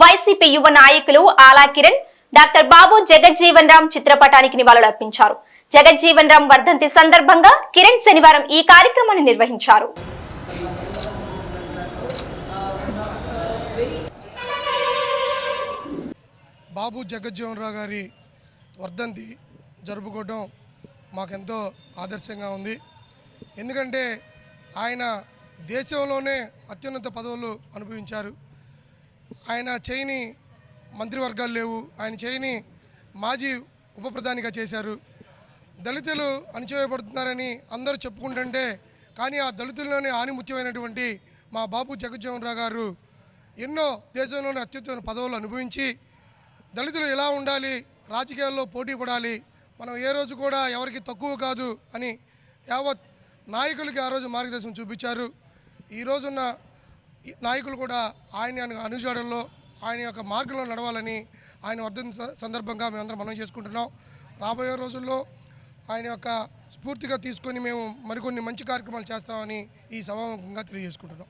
YCP యువ నాయకులు ఆలా కిరణ్ డాక్టర్ బాబు జగజ్జీవన్ రామ్ చిత్రపటానికి నివాళులర్పించారు. జగజ్జీవన్ రామ్ వర్ధంతి సందర్భంగా కిరణ్ శనివారం ఈ కార్యక్రమాన్ని నిర్వహించారు. బాబు జగజ్జీవన్ రావు గారి వర్ధంతి జరుపుకోవడం మాకెంతో ఆదర్శంగా ఉంది. ఎందుకంటే ఆయన దేశంలోనే అత్యున్నత పదవులు అనుభవించారు. ఆయన చేయని మంత్రివర్గాలు లేవు. ఆయన చేయని మాజీ ఉప ప్రధానిగా చేశారు. దళితులు అణచివేయబడుతున్నారని అందరూ చెప్పుకుంటుంటే కానీ ఆ దళితుల్లోనే ఆనిముత్యమైనటువంటి మా బాబు జగజ్జీవన్ రావు గారు ఎన్నో దేశంలోని అత్యుత్తమ పదవులు అనుభవించి దళితులు ఎలా ఉండాలి రాజకీయాల్లో పోటీ పడాలి మనం ఏ రోజు కూడా ఎవరికి తక్కువ కాదు అని యావత్ నాయకులకి ఆ రోజు మార్గదర్శనం చూపించారు. ఈ రోజున్న నాయకులు కూడా ఆయన అనుచరుల్లో ఆయన యొక్క మార్గంలో నడవాలని ఆయన వర్ధన సందర్భంగా మేమందరం మనం చేసుకుంటున్నాం. రాబోయే రోజుల్లో ఆయన యొక్క స్ఫూర్తిగా తీసుకొని మేము మరికొన్ని మంచి కార్యక్రమాలు చేస్తామని ఈ సభాముఖంగా తెలియజేసుకుంటున్నాం.